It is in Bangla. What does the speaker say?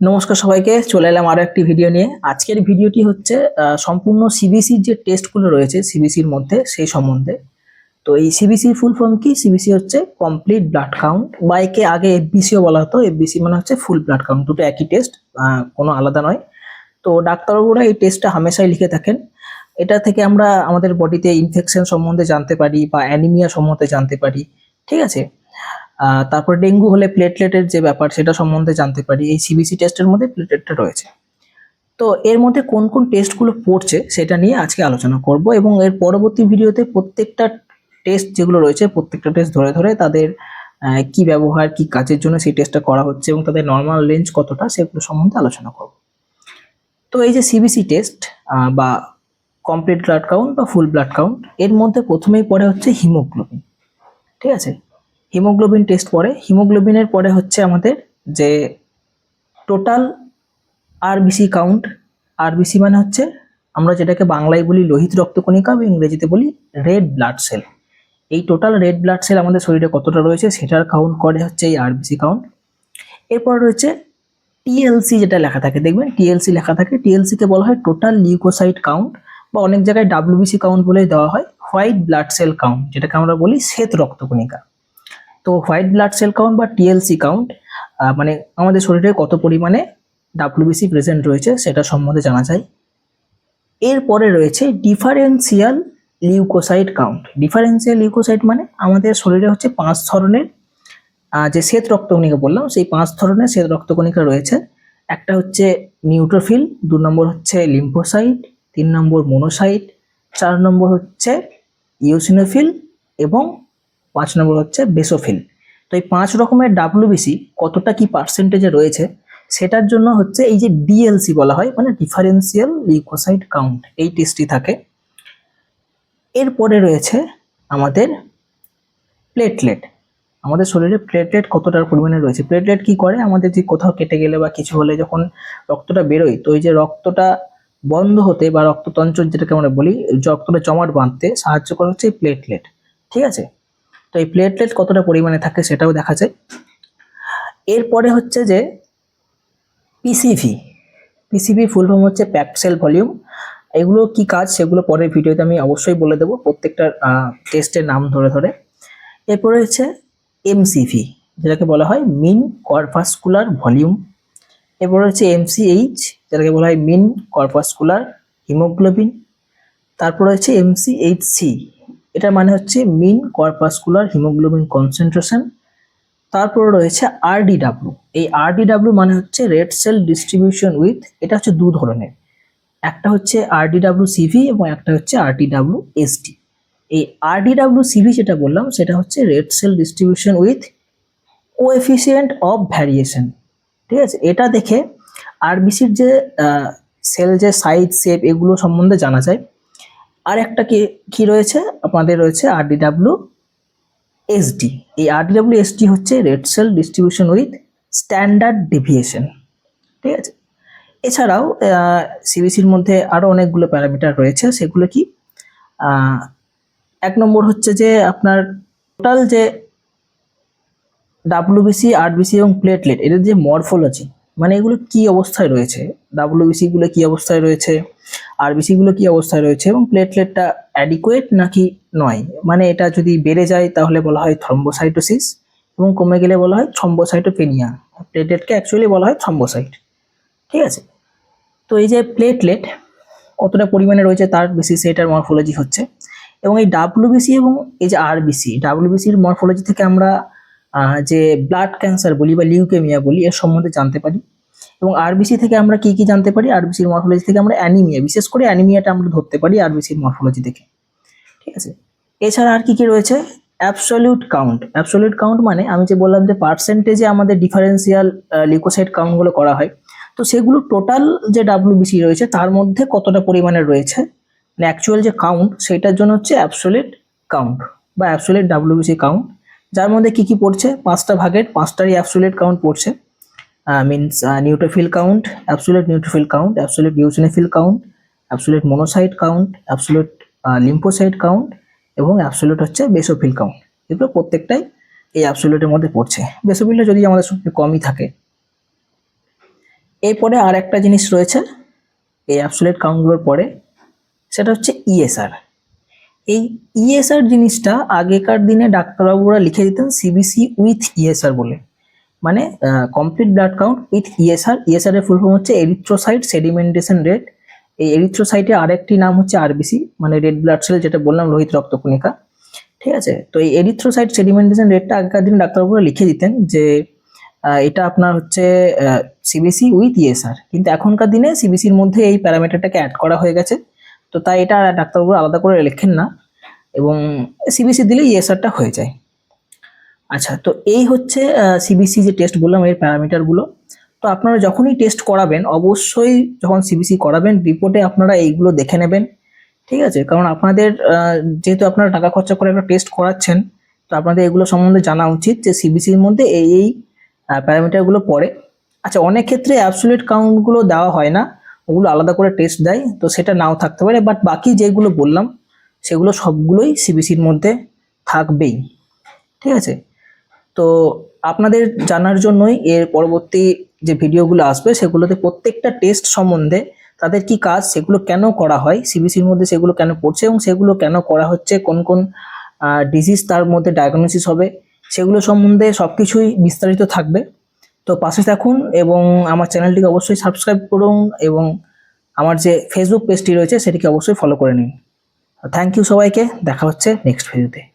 নমস্কার সবাইকে, চলে এলাম আরও একটি ভিডিও নিয়ে। আজকের ভিডিওটি হচ্ছে সম্পূর্ণ সিবিসির যে টেস্টগুলো রয়েছে সিবিসির মধ্যে, সেই সম্বন্ধে। তো এই সিবিসির ফুল ফর্ম কি? সিবিসি হচ্ছে কমপ্লিট ব্লাড কাউন্ট বা একে আগে এফবিসিও বলা হতো। এফবিসি মানে হচ্ছে ফুল ব্লাড কাউন্ট দুটো একই টেস্ট কোনো আলাদা নয়। তো ডাক্তারবাবুরা এই টেস্টটা হামেশাই লিখে থাকেন। এটা থেকে আমরা আমাদের বডিতে ইনফেকশন সম্বন্ধে জানতে পারি বা অ্যানিমিয়া সম্বন্ধে জানতে পারি। ঠিক আছে? তারপর ডেঙ্গু হলে প্লেটলেটের যে ব্যাপার, সেটা সম্বন্ধে জানতে পারি। এই সিবিসি টেস্টের মধ্যে প্লেটলেটটা রয়েছে। তো এর মধ্যে কোন কোন টেস্টগুলো পড়ছে, সেটা নিয়ে আজকে আলোচনা করব এবং এর পরবর্তী ভিডিওতে প্রত্যেকটা টেস্ট যেগুলো রয়েছে, প্রত্যেকটা টেস্ট ধরে ধরে তাদের কি ব্যবহার, কি কাজের জন্য সেই টেস্টটা করা হচ্ছে এবং তাদের নর্মাল রেঞ্জ কতটা, সেগুলো সম্বন্ধে আলোচনা করব। তো এই যে সিবিসি টেস্ট বা কমপ্লিট ব্লাড কাউন্ট বা ফুল ব্লাড কাউন্ট এর মধ্যে প্রথমেই পড়ে হচ্ছে হিমোগ্লোবিন ঠিক আছে? হিমোগ্লোবিন টেস্ট পরে, হিমোগ্লোবিনের পরে হচ্ছে আমাদের যে টোটাল আরবিসি কাউন্ট আরবিসি মানে হচ্ছে আমরা যেটাকে বাংলায় বলি লোহিত রক্তকণিকা বা ইংরেজিতে বলি রেড ব্লাড সেল এই টোটাল রেড ব্লাড সেল আমাদের শরীরে কতটা রয়েছে সেটার কাউন্ট করে হচ্ছে এই আরবিসি কাউন্ট এরপর রয়েছে টিএলসি যেটা লেখা থাকে, দেখবেন টিএলসি লেখা থাকে। টিএলসি কে বলা হয় টোটাল লিউকোসাইট কাউন্ট বা অনেক জায়গায় ডাব্লিউবিসি কাউন্ট বলে দেওয়া হয়। হোয়াইট ব্লাড সেল কাউন্ট যেটাকে আমরা বলি শ্বেত রক্তকণিকা। তো হোয়াইট ব্লাড সেল কাউন্ট বা টিএলসি কাউন্ট মানে আমাদের শরীরে কত পরিমাণে ডাব্লিউবিসি প্রেজেন্ট রয়েছে সেটা সম্বন্ধে জানা যায়। এরপরে রয়েছে differential leukocyte count differential leukocyte মানে আমাদের শরীরে হচ্ছে পাঁচ ধরনের যে শ্বেত রক্তকণিকা বললাম, সেই পাঁচ ধরনের শ্বেত রক্তকণিকা রয়েছে। একটা হচ্ছে নিউট্রোফিল দু নম্বর হচ্ছে লিম্ফোসাইট তিন নম্বর মোনোসাইট চার নম্বর হচ্ছে ইউসিনোফিল এবং পাঁচ নম্বর হচ্ছে বেসোফিল। তো এই পাঁচ রকমের ডাব্লিউবিসি কতটা কি পার্সেন্টেজে রয়েছে? সেটার জন্য হচ্ছে এই যে ডিএলসি বলা হয় মানে ডিফারেন্সিয়াল লিউকোসাইট কাউন্ট এই টেস্টটি থাকে। এরপরে রয়েছে আমাদের প্লেটলেট আমাদের শরীরে প্লেটলেট কতটার পরিমাণে রয়েছে? প্লেটলেট কি করে? আমাদের যে কোথাও কেটে গেলে বা কিছু হলে যখন রক্তটা বেরোয়, তো এই যে রক্তটা বন্ধ হতে বা রক্ততঞ্চল যেটাকে আমরা বলি, রক্তটা জমাট বাঁধতে সাহায্য করে হচ্ছে প্লেটলেট ঠিক আছে? তো এই প্লেটলেট কতটা পরিমাণে থাকে সেটাও দেখা যায়। এরপরে হচ্ছে যে পিসিভি পিসিভি ফুল ফর্ম হচ্ছে প্যাকড সেল ভলিউম এগুলো কি কাজ সেগুলো পরের ভিডিওতে আমি অবশ্যই বলে দেবো প্রত্যেকটা টেস্টের নাম ধরে ধরে। এরপরে হচ্ছে এমসিভি যেটাকে বলা হয় মিন করভাস্কুলার ভলিউম এরপরে হচ্ছে এমসিএইচ যেটাকে বলা হয় মিন করভাস্কুলার হিমোগ্লোবিন তারপরে হচ্ছে এমসিএইচসি এটার মানে হচ্ছে মিন করপাসকুলার হিমোগ্লোবিন কনসেন্ট্রেশন তারপরে রয়েছে আরডিডাব্লিউ এই আরডিডাব্লিউ মানে হচ্ছে রেড সেল ডিস্ট্রিবিউশন উইথ এটা হচ্ছে দু ধরনের। একটা হচ্ছে আরডিডাব্লিউ সিভি এবং একটা হচ্ছে আরডিডাব্লিউ এসডি এই আরডিডাব্লিউ সিভি যেটা বললাম, সেটা হচ্ছে red cell distribution with coefficient of variation ঠিক আছে? এটা দেখে আরবিসির যে সেল যে সাইজ শেপ এগুলো সম্বন্ধে জানা যায়। আর একটা কি কি রয়েছে? আপনাদের রয়েছে আরডিডাব্লিউ এসডি এই আরডিডাব্লিউ এসডি হচ্ছে red cell distribution with standard deviation ঠিক আছে? এছাড়াও সিবিসির মধ্যে আরও অনেকগুলো প্যারামিটার রয়েছে। সেগুলো কি? এক নম্বর হচ্ছে যে আপনার টোটাল যে ডাব্লিউবিসি আরবিসি এবং প্লেটলেট এদের যে মরফোলজি মানে এগুলো কি অবস্থায় রয়েছে? ডাব্লিউবিসি গুলো কি অবস্থায় রয়েছে? আরবিসি গুলো কি অবস্থায় রয়েছে? এবং প্লেটলেটটা অ্যাডিকুয়েট নাকি নয়? মানে এটা যদি বেড়ে যায় তাহলে বলা হয় থ্রম্বোসাইটোসিস এবং কমে গেলে বলা হয় থ্রম্বোসাইটোপেনিয়া প্লেটলেটকে অ্যাকচুয়ালি বলা হয় থ্রম্বোসাইট ঠিক আছে? তো এই যে প্লেটলেট কতটা পরিমাণে রয়েছে তার বেসিসে এটার মরফোলজি হচ্ছে। এবং এই ডাব্লিউবিসি এবং এই যে আরবিসি ডাব্লিউবিসির মরফোলজি থেকে আমরা যে ব্লাড ক্যান্সার বলি বা লিউকেমিয়া বলি, এর সম্বন্ধে জানতে পারি। এবং আরবিসি থেকে আমরা কি কি জানতে পারি? আরবিসির মরফোলজি থেকে আমরা অ্যানিমিয়া বিশেষ করে অ্যানিমিয়াটা আমরা ধরতে পারি আরবিসির মরফোলজি থেকে। ঠিক আছে? এছাড়া আর কি কি রয়েছে? অ্যাবসলিউট কাউন্ট অ্যাবসলিউট কাউন্ট মানে আমি যে বললাম যে পার্সেন্টেজে আমাদের ডিফারেন্সিয়াল লিকোসাইড কাউন্টগুলো করা হয়। তো সেগুলো টোটাল যে ডাব্লিউবিসি রয়েছে, তার মধ্যে কতটা পরিমাণে রয়েছে? মানে অ্যাকচুয়াল যে কাউন্ট সেটার জন্য হচ্ছে অ্যাবসোলেট কাউন্ট বা অ্যাবসোলেট ডাব্লিউবিসি কাউন্ট যার মধ্যে কি কি পড়ছে? পাঁচটা ভাগের, পাঁচটারই অ্যাবসোলেট কাউন্ট পড়ছে। Means neutrophil count absolute neutrophil count absolute eosinophil count absolute monocyte count absolute lymphocyte count এবং অ্যাবসোলেট হচ্ছে বেসোফিল কাউন্ট এগুলো প্রত্যেকটাই এই অ্যাবসোলিউটের মধ্যে পড়ছে। বেসোফিলটা যদি আমাদের সঙ্গে কমই থাকে। এরপরে আর একটা জিনিস রয়েছে, এই অ্যাবসোলেট কাউন্টগুলোর পরে, সেটা হচ্ছে ইএসআর এই ইএসআর জিনিসটা আগেকার দিনে ডাক্তারবাবুরা লিখে দিতেন সিবিসি উইথ ইএসআর বলে। মানে complete blood count with ESR ESR এর ফুল ফর্ম হচ্ছে এরিথ্রোসাইট সেডিমেন্টেশন রেট এই এরিথ্রোসাইটের আরেকটি নাম হচ্ছে আরবিসি মানে রেড ব্লাড সেল যেটা বললাম, লোহিত রক্তকণিকা। ঠিক আছে? তো এই এরিথ্রোসাইট সেডিমেন্টেশন রেটটা আগেকার দিনে ডাক্তারবাবুরা লিখে দিতেন যে এটা আপনার হচ্ছে সিবিসি উইথ ইএসআর কিন্তু এখনকার দিনে সিবিসির মধ্যে এই প্যারামিটারটাকে অ্যাড করা হয়ে গেছে। তো তাই এটা ডাক্তারবাবু আলাদা করে লেখেন না এবং সিবিসি দিলে ইএসআরটা হয়ে যায়। আচ্ছা তো এই হচ্ছে সিবিসি যে টেস্ট বললাম, এর প্যারামিটারগুলো তো আপনারা যখনই টেস্ট করাবেন, অবশ্যই যখন সিবিসি করাবেন রিপোর্টে আপনারা এইগুলো দেখে নেবেন, ঠিক আছে? কারণ আপনাদের যেহেতু আপনারা টাকা খরচা করে একটা টেস্ট করাচ্ছেন, তো আপনাদের এগুলো সম্বন্ধে জানা উচিত যে সিবিসির মধ্যে এই এই প্যারামিটারগুলো পড়ে। আচ্ছা অনেক ক্ষেত্রে অ্যাবসুলেট কাউন্টগুলো দেওয়া হয় না। ওগুলো আলাদা করে টেস্ট দেয়, তো সেটা নাও থাকতে পারে বাট বাকি যেগুলো বললাম, সেগুলো সবগুলোই সিবিসির মধ্যে থাকবেই, ঠিক আছে? তো আপনাদের জানার জন্যই এর পরবর্তী যে ভিডিওগুলো আসবে, সেগুলোতে প্রত্যেকটা টেস্ট সম্বন্ধে তাদের কি কাজ, সেগুলো কেন করা হয় সিবিসির মধ্যে সেগুলো কেন পড়ছে এবং সেগুলো কেন করা হচ্ছে, কোন কোন ডিজিজ তার মধ্যে ডায়াগনোসিস হবে, সেগুলো সম্বন্ধে সব কিছুই বিস্তারিত থাকবে। তো পাশে থাকুন এবং আমার চ্যানেলটিকে অবশ্যই সাবস্ক্রাইব করুন এবং আমার যে ফেসবুক পেজটি রয়েছে সেটিকে অবশ্যই ফলো করে নিন। থ্যাংক ইউ সবাইকে, দেখা হচ্ছে নেক্সট ভিডিওতে